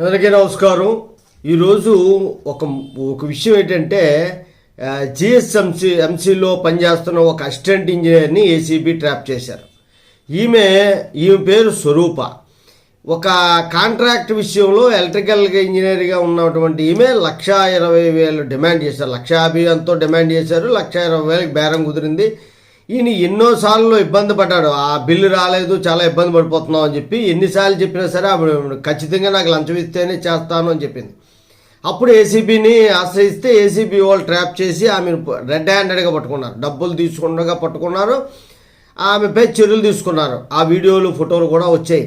అందరికీ నమస్కారం. ఈరోజు ఒక ఒక విషయం ఏంటంటే జిఎస్ఎంసి ఎంసీలో పనిచేస్తున్న ఒక అసిస్టెంట్ ఇంజనీర్ని ఏసీబీ ట్రాప్ చేశారు. ఈమె ఈమె పేరు స్వరూప. ఒక కాంట్రాక్ట్ విషయంలో ఎలక్ట్రికల్ ఇంజనీర్గా ఉన్నటువంటి ఈమె లక్ష ఇరవై వేలు డిమాండ్ చేశారు. లక్ష యాభై ఎంతో డిమాండ్ చేశారు. లక్ష ఇరవై వేలకు బేరం కుదిరింది. ఈయన ఎన్నోసార్లు ఇబ్బంది పడ్డాడు. ఆ బిల్లు రాలేదు చాలా ఇబ్బంది పడిపోతున్నాం అని చెప్పి ఎన్నిసార్లు చెప్పినా సరే ఆవిడ ఖచ్చితంగా నాకు లంచం ఇస్తేనే చేస్తాను అని చెప్పింది. అప్పుడు ఏసీబీని ఆశ్రయిస్తే ఏసీబీ వాళ్ళు ట్రాప్ చేసి ఆమెను రెడ్ హ్యాండెడ్గా పట్టుకున్నారు. డబ్బులు తీసుకుండగా పట్టుకున్నారు. ఆమెపై చర్యలు తీసుకున్నారు. ఆ వీడియోలు ఫోటోలు కూడా వచ్చాయి.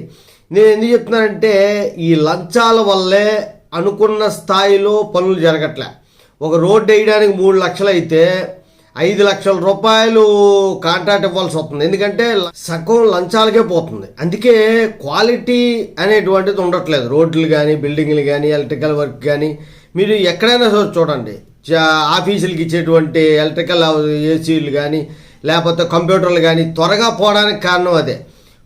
నేను ఎందుకు చెప్తున్నానంటే ఈ లంచాల వల్లే అనుకున్న స్థాయిలో పనులు జరగట్లే. ఒక రోడ్డు వేయడానికి మూడు లక్షలు అయితే ఐదు లక్షల రూపాయలు కాంట్రాక్ట్ ఇవ్వాల్సి వస్తుంది. ఎందుకంటే సగం లంచాలకే పోతుంది. అందుకే క్వాలిటీ అనేటువంటిది ఉండట్లేదు. రోడ్లు కానీ బిల్డింగ్లు కానీ ఎలక్ట్రికల్ వర్క్ కానీ మీరు ఎక్కడైనా సరే చూడండి. చా- ఆఫీసులకి ఇచ్చేటువంటి ఎలక్ట్రికల్ ఏసీలు కానీ లేకపోతే కంప్యూటర్లు కానీ త్వరగా పోవడానికి కారణం అదే.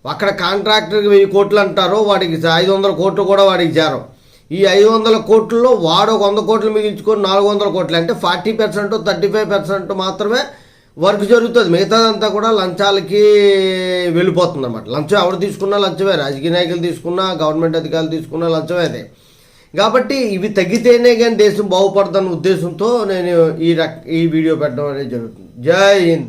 అక్కడ కాంట్రాక్టర్కి వెయ్యి కోట్లు అంటారు వాడికి ఐదు వందల కోట్లు కూడా వాడికి చేరం. ఈ ఐదు వందల కోట్లలో వాడు ఒక వంద కోట్లు మిగిల్చుకొని నాలుగు వందల కోట్లు. అంటే forty percent thirty five percent మాత్రమే వర్క్ జరుగుతుంది. మిగతాదంతా కూడా లంచాలకి వెళ్ళిపోతుంది అనమాట లంచం ఎవరు తీసుకున్నా లంచమే. రాజకీయ నాయకులు తీసుకున్నా గవర్నమెంట్ అధికారులు తీసుకున్నా లంచమే అదే. కాబట్టి ఇవి తగ్గితేనే కానీ దేశం బాగుపడదన్న ఉద్దేశంతో నేను ఈ రక్ ఈ వీడియో పెట్టడం అనేది జరుగుతుంది. జై హింద్.